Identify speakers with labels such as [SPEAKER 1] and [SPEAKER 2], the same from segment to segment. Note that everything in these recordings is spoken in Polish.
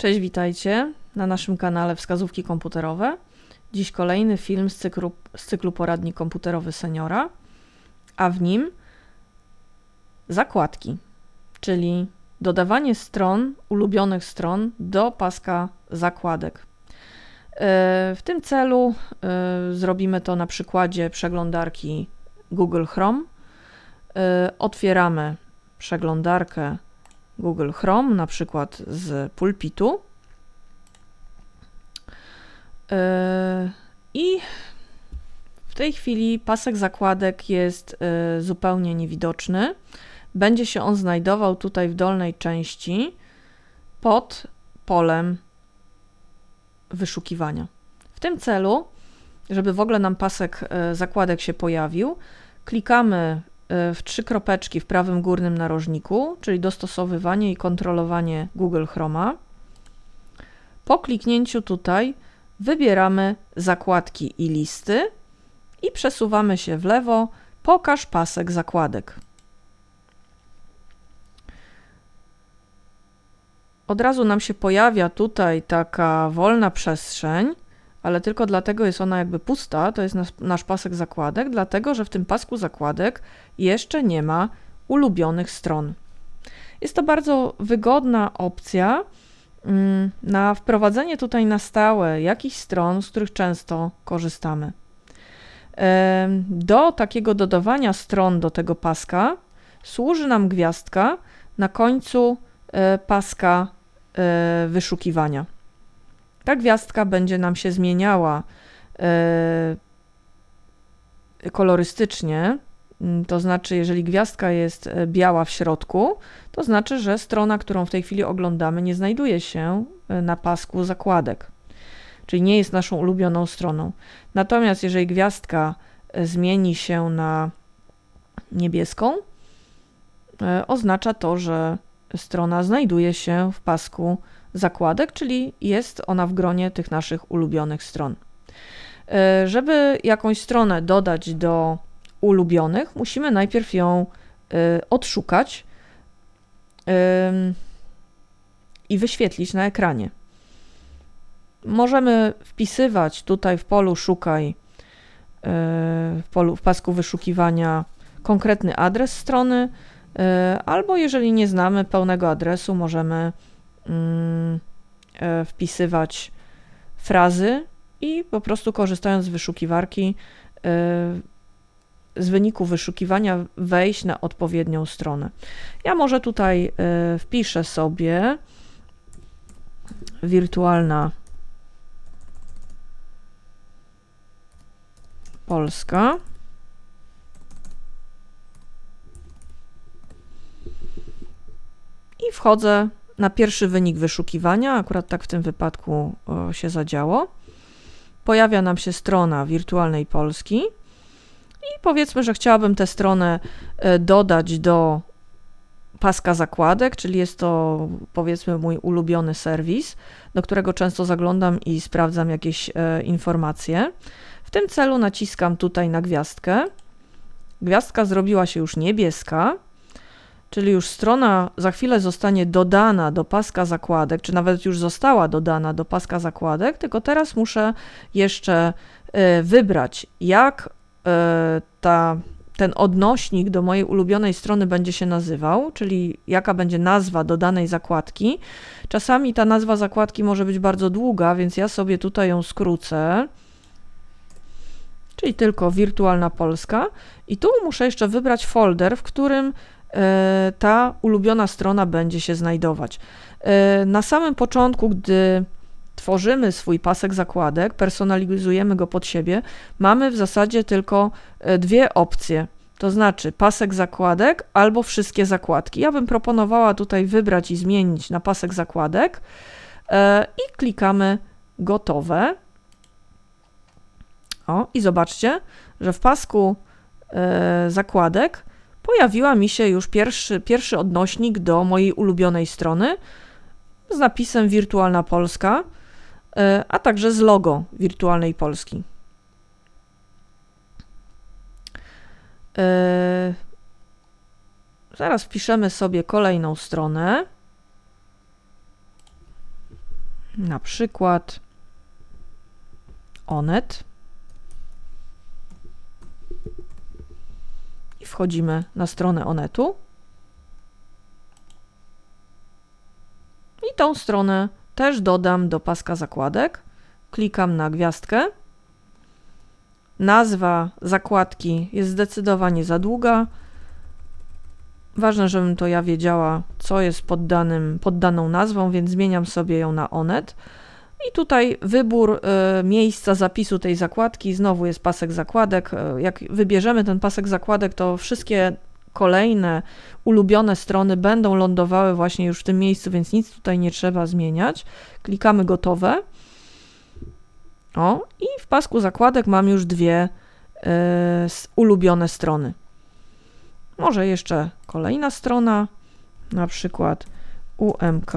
[SPEAKER 1] Cześć, witajcie na naszym kanale Wskazówki Komputerowe. Dziś kolejny film z cyklu, z cyklu Komputerowy Seniora, a w nim zakładki, czyli dodawanie stron, ulubionych stron do paska zakładek. E, w tym celu e, zrobimy to na przykładzie przeglądarki Google Chrome. E, otwieramy przeglądarkę Google Chrome, na przykład z pulpitu. I w tej chwili pasek zakładek jest zupełnie niewidoczny. Będzie się on znajdował tutaj w dolnej części pod polem wyszukiwania. W tym celu, żeby w ogóle nam pasek e, zakładek się pojawił, klikamy e, w trzy kropeczki w prawym górnym narożniku, czyli dostosowywanie i kontrolowanie Google Chroma. Po kliknięciu tutaj wybieramy zakładki i listy i przesuwamy się w lewo Pokaż pasek zakładek. od razu nam się pojawia tutaj taka wolna przestrzeń, ale tylko dlatego jest ona jakby pusta, to jest nasz, nasz pasek zakładek, dlatego że w tym pasku zakładek jeszcze nie ma ulubionych stron. Jest to bardzo wygodna opcja mm, na wprowadzenie tutaj na stałe jakichś stron, z których często korzystamy. Do takiego dodawania stron do tego paska służy nam gwiazdka na końcu e, paska E, wyszukiwania. Ta gwiazdka będzie nam się zmieniała e, kolorystycznie, to znaczy, jeżeli gwiazdka jest e, biała w środku, to znaczy, że strona, którą w tej chwili oglądamy, nie znajduje się na pasku zakładek, czyli nie jest naszą ulubioną stroną. Natomiast jeżeli gwiazdka zmieni się na niebieską, oznacza to, że strona znajduje się w pasku zakładek, czyli jest ona w gronie tych naszych ulubionych stron. E, żeby jakąś stronę dodać do ulubionych, musimy najpierw ją e, odszukać i wyświetlić na ekranie. Możemy wpisywać tutaj w polu szukaj, e, w, polu, w pasku wyszukiwania konkretny adres strony, albo jeżeli nie znamy pełnego adresu, możemy wpisywać frazy i po prostu korzystając z wyszukiwarki, e, z wyniku wyszukiwania wejść na odpowiednią stronę. Ja może tutaj wpiszę sobie wirtualna Polska. i wchodzę na pierwszy wynik wyszukiwania, akurat tak w tym wypadku się zadziało. Pojawia nam się strona wirtualnej Polski i powiedzmy, że chciałabym tę stronę e, dodać do paska zakładek, czyli jest to powiedzmy mój ulubiony serwis, do którego często zaglądam i sprawdzam jakieś e, informacje. W tym celu naciskam tutaj na gwiazdkę. Gwiazdka zrobiła się już niebieska, czyli już strona za chwilę zostanie dodana do paska zakładek, czy nawet już została dodana do paska zakładek, tylko teraz muszę jeszcze e, wybrać, jak e, ta, ten odnośnik do mojej ulubionej strony będzie się nazywał, czyli jaka będzie nazwa dodanej zakładki. Czasami ta nazwa zakładki może być bardzo długa, więc ja sobie tutaj ją skrócę czyli tylko wirtualna Polska. I tu muszę jeszcze wybrać folder, w którym ta ulubiona strona będzie się znajdować. E, na samym początku, gdy tworzymy swój pasek zakładek, personalizujemy go pod siebie, mamy w zasadzie tylko e, dwie opcje. To znaczy pasek zakładek albo wszystkie zakładki. Ja bym proponowała tutaj wybrać i zmienić na pasek zakładek i klikamy gotowe. O, i zobaczcie, że w pasku zakładek pojawiła mi się już pierwszy, pierwszy odnośnik do mojej ulubionej strony z napisem Wirtualna Polska, e, a także z logo Wirtualnej Polski. E, zaraz wpiszemy sobie kolejną stronę. na przykład Onet. Wchodzimy na stronę Onetu. I tą stronę też dodam do paska zakładek. Klikam na gwiazdkę. Nazwa zakładki jest zdecydowanie za długa. Ważne, żebym to ja wiedziała, co jest pod, danym, pod daną nazwą, więc zmieniam sobie ją na Onet. I tutaj wybór y, miejsca zapisu tej zakładki, znowu jest pasek zakładek. Y, jak wybierzemy ten pasek zakładek, to wszystkie kolejne ulubione strony będą lądowały właśnie już w tym miejscu, więc nic tutaj nie trzeba zmieniać. Klikamy gotowe. O, i w pasku zakładek mam już dwie y, ulubione strony. Może jeszcze kolejna strona, na przykład UMK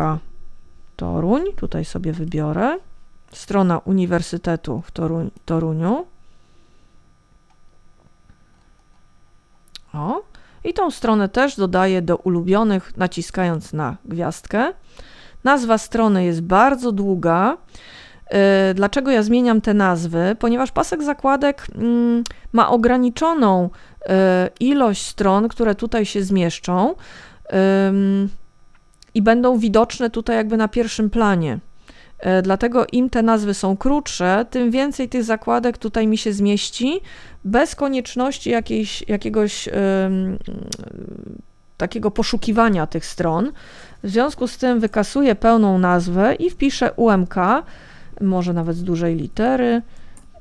[SPEAKER 1] Toruń. Tutaj sobie wybiorę. Strona Uniwersytetu w Toruń, Toruniu. O, i tą stronę też dodaję do ulubionych, naciskając na gwiazdkę. Nazwa strony jest bardzo długa. Y, dlaczego ja zmieniam te nazwy? Ponieważ pasek zakładek mm, ma ograniczoną y, ilość stron, które tutaj się zmieszczą i będą widoczne tutaj jakby na pierwszym planie. Y, dlatego im te nazwy są krótsze, tym więcej tych zakładek tutaj mi się zmieści, bez konieczności jakiejś, jakiegoś takiego poszukiwania tych stron. W związku z tym wykasuję pełną nazwę i wpiszę UMK może nawet z dużej litery,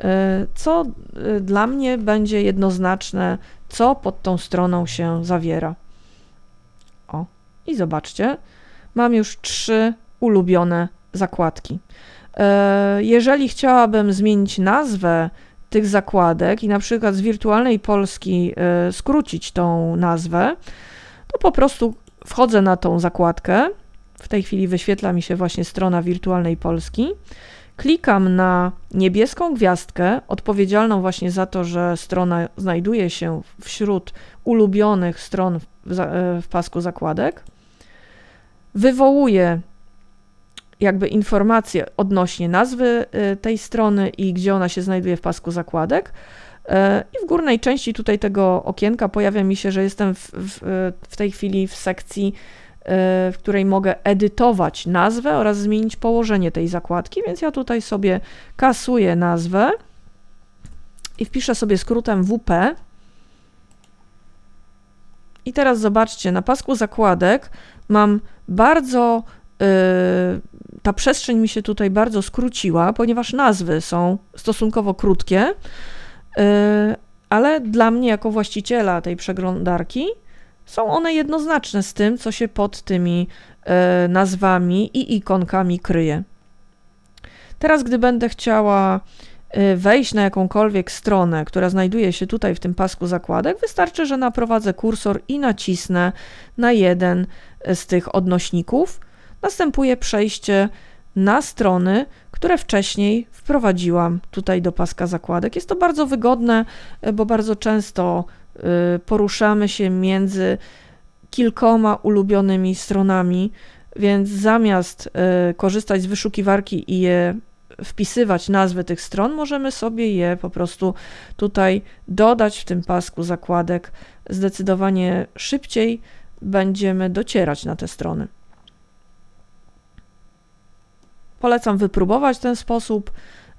[SPEAKER 1] e, co e, dla mnie będzie jednoznaczne, co pod tą stroną się zawiera. O, i zobaczcie, mam już trzy ulubione zakładki. E, jeżeli chciałabym zmienić nazwę tych zakładek i na przykład z wirtualnej Polski skrócić tą nazwę, to po prostu wchodzę na tą zakładkę. W tej chwili wyświetla mi się właśnie strona wirtualnej Polski klikam na niebieską gwiazdkę, odpowiedzialną właśnie za to, że strona znajduje się wśród ulubionych stron w, e, w pasku zakładek, wywołuję jakby informacje odnośnie nazwy e, tej strony i gdzie ona się znajduje w pasku zakładek. E, I w górnej części tutaj tego okienka pojawia mi się, że jestem w, w, w tej chwili w sekcji w której mogę edytować nazwę oraz zmienić położenie tej zakładki, więc ja tutaj sobie kasuję nazwę i wpiszę sobie skrótem WP. I teraz zobaczcie, na pasku zakładek mam bardzo, yy, ta przestrzeń mi się tutaj bardzo skróciła, ponieważ nazwy są stosunkowo krótkie, yy, ale dla mnie jako właściciela tej przeglądarki są one jednoznaczne z tym, co się pod tymi e, nazwami i ikonkami kryje. Teraz, gdy będę chciała wejść na jakąkolwiek stronę, która znajduje się tutaj w tym pasku zakładek, wystarczy, że naprowadzę kursor i nacisnę na jeden z tych odnośników. Następuje przejście na strony, które wcześniej wprowadziłam tutaj do paska zakładek. Jest to bardzo wygodne, e, bo bardzo często Y, poruszamy się między kilkoma ulubionymi stronami, więc zamiast y, korzystać z wyszukiwarki i je wpisywać nazwy tych stron, możemy sobie je po prostu tutaj dodać w tym pasku zakładek. Zdecydowanie szybciej będziemy docierać na te strony. Polecam wypróbować ten sposób.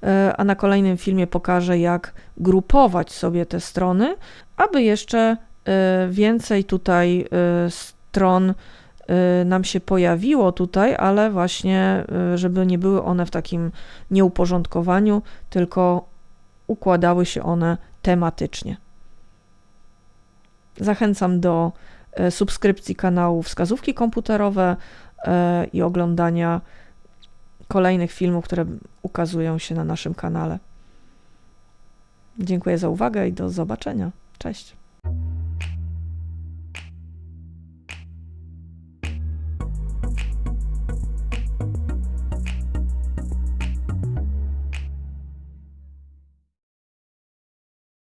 [SPEAKER 1] E, a na kolejnym filmie pokażę, jak grupować sobie te strony, aby jeszcze e, więcej tutaj e, stron nam się pojawiło tutaj, ale właśnie, żeby nie były one w takim nieuporządkowaniu, tylko układały się one tematycznie. Zachęcam do subskrypcji kanału Wskazówki Komputerowe i oglądania kolejnych filmów, które ukazują się na naszym kanale. Dziękuję za uwagę i do zobaczenia. Cześć.